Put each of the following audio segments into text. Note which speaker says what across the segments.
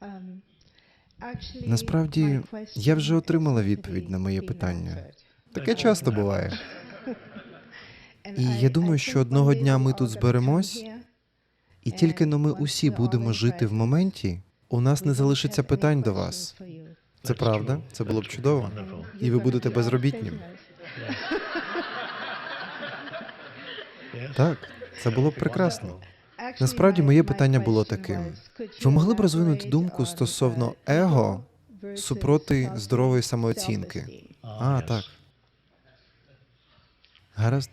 Speaker 1: Um,
Speaker 2: Насправді, я вже отримала відповідь на моє питання. Таке часто буває.
Speaker 1: І я думаю, що одного дня ми тут зберемось,
Speaker 2: І тільки но ми усі будемо жити в моменті, у нас не залишиться питань до вас. Це правда, це було б чудово. І ви будете безробітнім. Так, це було б прекрасно.
Speaker 1: Насправді, моє питання було таким: ви могли б розвинути думку стосовно его супроти здорової самооцінки?
Speaker 2: А, так. Гаразд.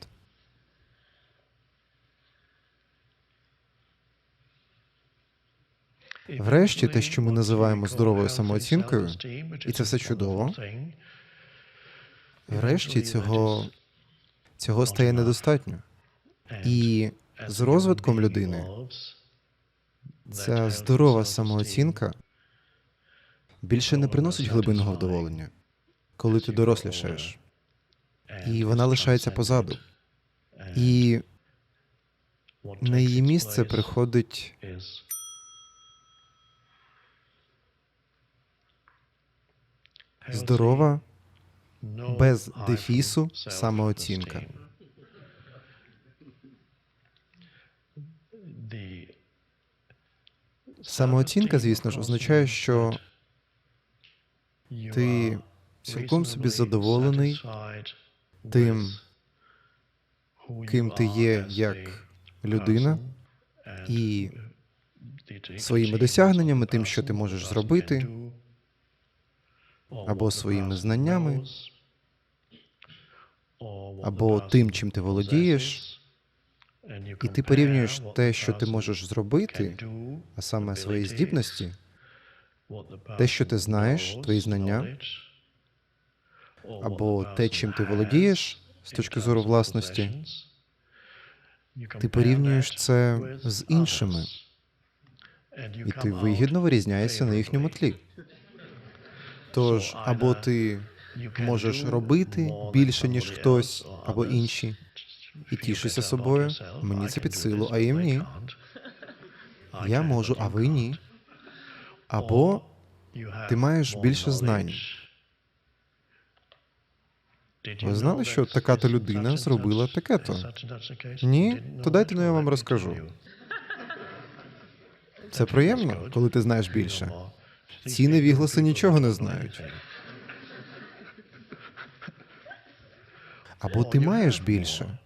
Speaker 3: Врешті, те, що ми називаємо здоровою самооцінкою, і це все чудово.
Speaker 2: Врешті цього, цього стає недостатньо. І з розвитком людини ця здорова самооцінка більше не приносить глибинного вдоволення, коли ти дорослішаєш. І вона лишається позаду. І на її місце приходить здорова, без дефісу самооцінка. Самооцінка, звісно ж, означає, що
Speaker 3: ти цілком собі задоволений
Speaker 2: тим, ким ти є як людина, і своїми досягненнями, тим, що ти можеш зробити, або своїми знаннями, або тим, чим ти володієш, і ти порівнюєш те, що ти можеш зробити, а саме свої здібності, те, що ти знаєш, твої знання, або те, чим ти володієш з точки зору власності, ти порівнюєш це з іншими, і ти вигідно вирізняєшся на їхньому тлі. Тож, або ти можеш робити більше, ніж хтось, або інші, і тішишся собою. Мені це під силу, а їм ні. Я можу, а ви ні. Або ти маєш більше знань.
Speaker 3: Ви знали, що така-то людина зробила таке-то?
Speaker 2: Ні? То дайте ну я вам розкажу. Це приємно, коли ти знаєш більше. Ці невігласи нічого не знають. Або ти маєш більше.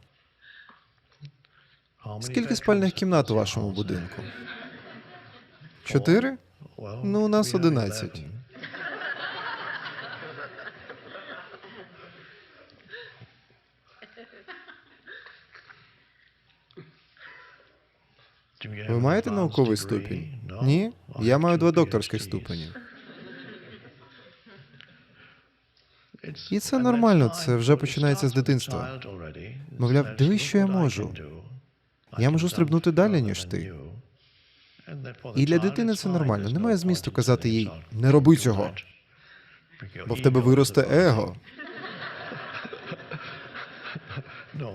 Speaker 2: Скільки спальних кімнат у вашому будинку? Чотири? Ну, у нас одинадцять. Ви маєте науковий ступінь? Ні? Я маю два докторських ступені. І це нормально, це вже починається з дитинства. Мовляв, дивись, що я можу. Я можу стрибнути далі, ніж ти. І для дитини це нормально. Немає змісту казати їй не роби цього, бо в тебе виросте его.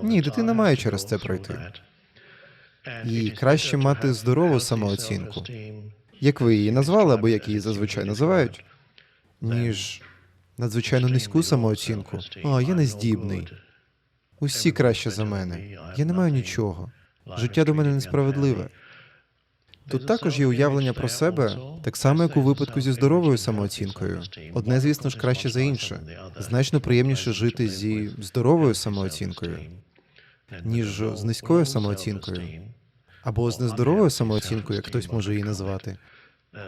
Speaker 3: Ні, дитина має через це пройти.
Speaker 2: І краще мати здорову самооцінку, як ви її назвали, або як її зазвичай називають, ніж надзвичайно низьку самооцінку. О, я не здібний. Усі краще за мене. Я не маю нічого. Життя до мене несправедливе. Тут також є уявлення про себе, так само, як у випадку зі здоровою самооцінкою. Одне, звісно ж, краще за інше. Значно приємніше жити зі здоровою самооцінкою, ніж з низькою самооцінкою, або з нездоровою самооцінкою, як хтось може її назвати.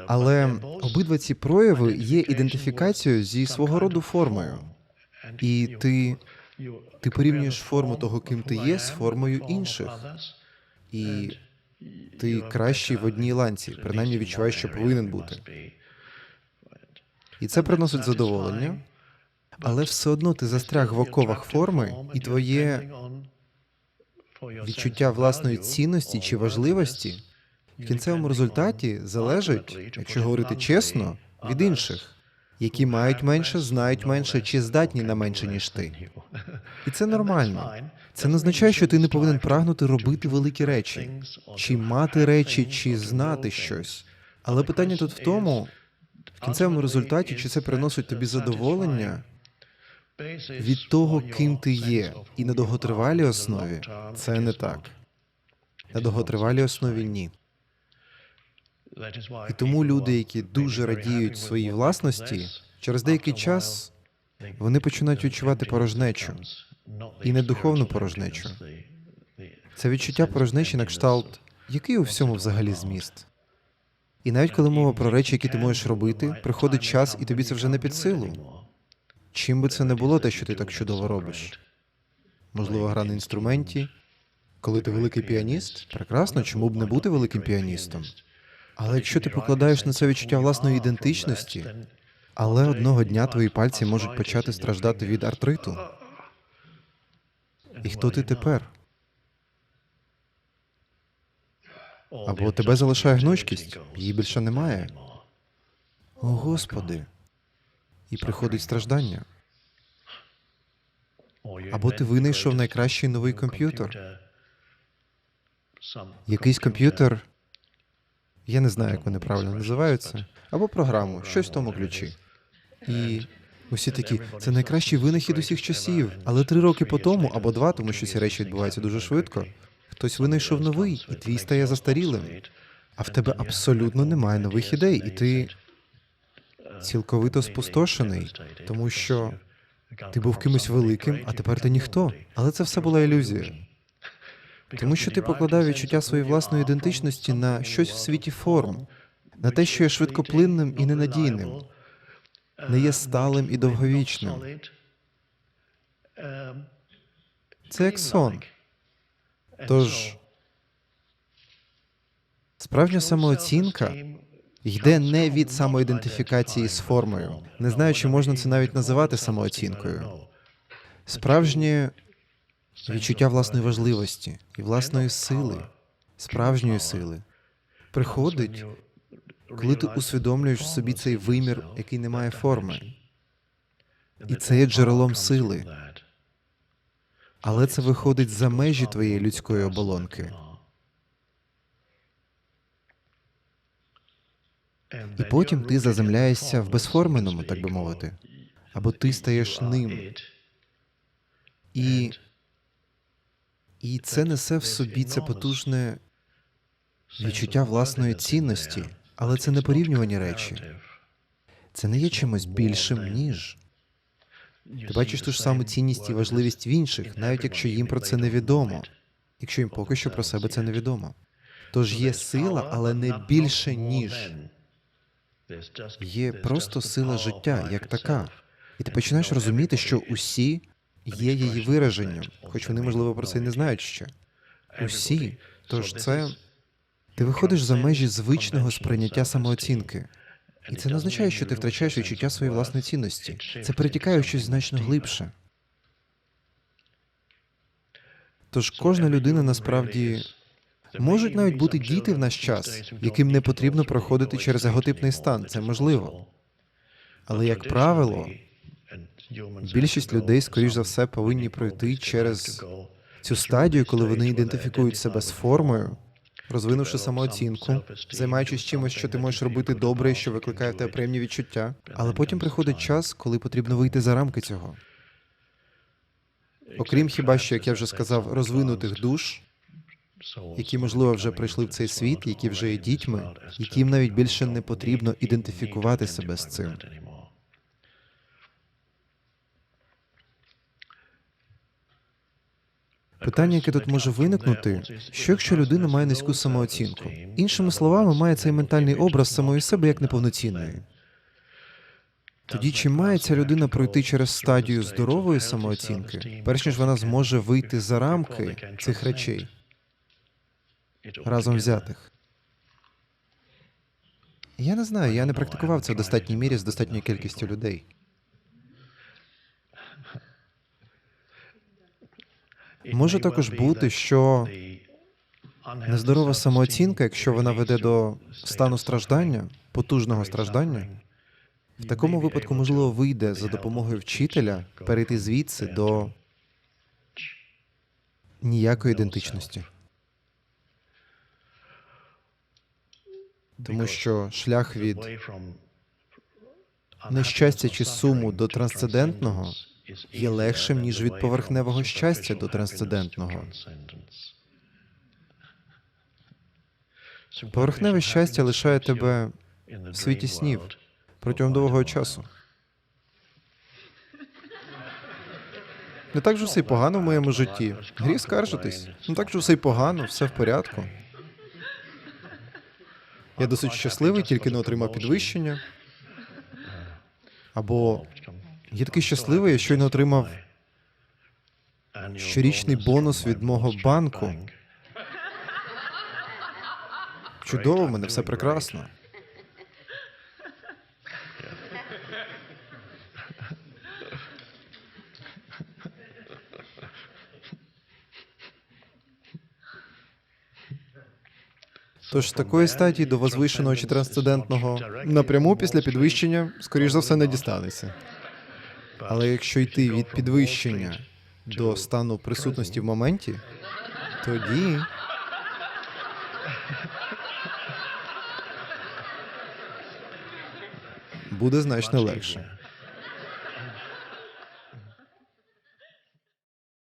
Speaker 2: Але обидва ці прояви є ідентифікацією зі свого роду формою, і ти, ти порівнюєш форму того, ким ти є, з формою інших, і ти кращий в одній ланці, принаймні відчуваєш, що повинен бути. І це приносить задоволення, але все одно ти застряг в оковах форми, і твоє відчуття власної цінності чи важливості в кінцевому результаті залежить, якщо говорити чесно, від інших, які мають менше, знають менше чи здатні на менше, ніж ти. І це нормально. Це не означає, що ти не повинен прагнути робити великі речі, чи мати речі, чи знати щось.
Speaker 1: Але питання тут в тому, в кінцевому результаті, чи це приносить тобі задоволення від того, ким ти є, і на довготривалій основі це не так. На довготривалій основі ні.
Speaker 3: І тому люди, які дуже радіють своїй власності, через деякий час
Speaker 1: Вони починають відчувати порожнечу,
Speaker 3: і не духовну порожнечу.
Speaker 1: Це відчуття порожнечі на кшталт, який у всьому взагалі зміст. І навіть коли мова про речі, які ти можеш робити, приходить час, і тобі це вже не під силу. Чим би це не було те, що ти так чудово робиш? Можливо, гра на інструменті. Коли ти великий піаніст, прекрасно, чому б не бути великим піаністом? Але якщо ти покладаєш на це відчуття власної ідентичності, але одного дня твої пальці можуть почати страждати від артриту. І хто ти тепер? Або тебе залишає гнучкість, її більше немає. О, Господи. І приходить страждання.
Speaker 3: Або ти винайшов найкращий новий комп'ютер.
Speaker 1: Якийсь комп'ютер, я не знаю, як вони правильно називаються, або програму, щось в тому ключі. І усі такі, це найкращий винахід усіх часів. Але три роки по тому, або два, тому що ці речі відбуваються дуже швидко. Хтось винайшов новий, і твій стає застарілим. А в тебе абсолютно немає нових ідей, і ти цілковито спустошений, тому що ти був кимось великим, а тепер ти ніхто. Але це все була ілюзія. Тому що ти покладав відчуття своєї власної ідентичності на щось в світі форм, на те, що є швидкоплинним і ненадійним, не є сталим і довговічним. Це як сон. Тож справжня самооцінка йде не від самоідентифікації з формою. Не знаю, чи можна це навіть називати самооцінкою. Справжнє відчуття власної важливості і власної сили, справжньої сили, приходить, коли ти усвідомлюєш собі цей вимір, який не має форми. І це є джерелом сили. Але це виходить за межі твоєї людської оболонки. І потім ти заземляєшся в безформеному, так би мовити, або ти стаєш ним. І, і це несе в собі це потужне відчуття власної цінності, але це не порівнювані речі. Це не є чимось більшим, ніж. Ти бачиш ту ж саму цінність і важливість в інших, навіть якщо їм про це невідомо, якщо їм поки що про себе це невідомо. Тож є сила, але не більше, ніж. Є просто сила життя як така. І ти починаєш розуміти, що усі є її вираженням, хоч вони, можливо, про це й не знають ще. Усі. Тож це ти виходиш за межі звичного сприйняття самооцінки. І це не означає, що ти втрачаєш відчуття своєї власної цінності. Це перетікає в щось значно глибше. Тож кожна людина насправді можуть навіть бути діти в наш час, яким не потрібно проходити через еготипний стан. Це можливо. Але як правило, більшість людей, скоріш за все, повинні пройти через цю стадію, коли вони ідентифікують себе з формою, розвинувши самооцінку, займаючись чимось, що ти можеш робити добре, і що викликає в тебе приємні відчуття. Але потім приходить час, коли потрібно вийти за рамки цього. Окрім хіба що, як я вже сказав, розвинутих душ, які, можливо, вже прийшли в цей світ, які вже є дітьми, яким навіть більше не потрібно ідентифікувати себе з цим. Питання, яке тут може виникнути, що якщо людина має низьку самооцінку, іншими словами, має цей ментальний образ самої себе як неповноцінної. Тоді чи має ця людина пройти через стадію здорової самооцінки, перш ніж вона зможе вийти за рамки цих речей разом взятих? Я не знаю, я не практикував це в достатній мірі з достатньою кількістю людей.
Speaker 3: Може також бути, що
Speaker 1: Нездорова самооцінка, якщо вона веде до стану страждання, потужного страждання, в такому випадку, можливо, вийде за допомогою вчителя перейти звідси до ніякої ідентичності. Тому що шлях від
Speaker 2: нещастя чи суму до трансцендентного є легшим, ніж від поверхневого щастя до трансцендентного.
Speaker 1: поверхневе щастя лишає тебе
Speaker 2: в світі снів
Speaker 1: протягом довгого часу. Не так же все й погано в моєму житті. Гріх скаржитись. Не так же все й погано, все в порядку. Я досить щасливий, тільки не отримав підвищення. Або я такий щасливий, я щойно отримав щорічний бонус від мого банку. Чудово, в мене все прекрасно. Тож з такої стадії до возвишеного чи трансцендентного напряму після підвищення, скоріш за все, не дістанеться. Але якщо йти від підвищення до стану присутності в моменті, тоді буде значно легше.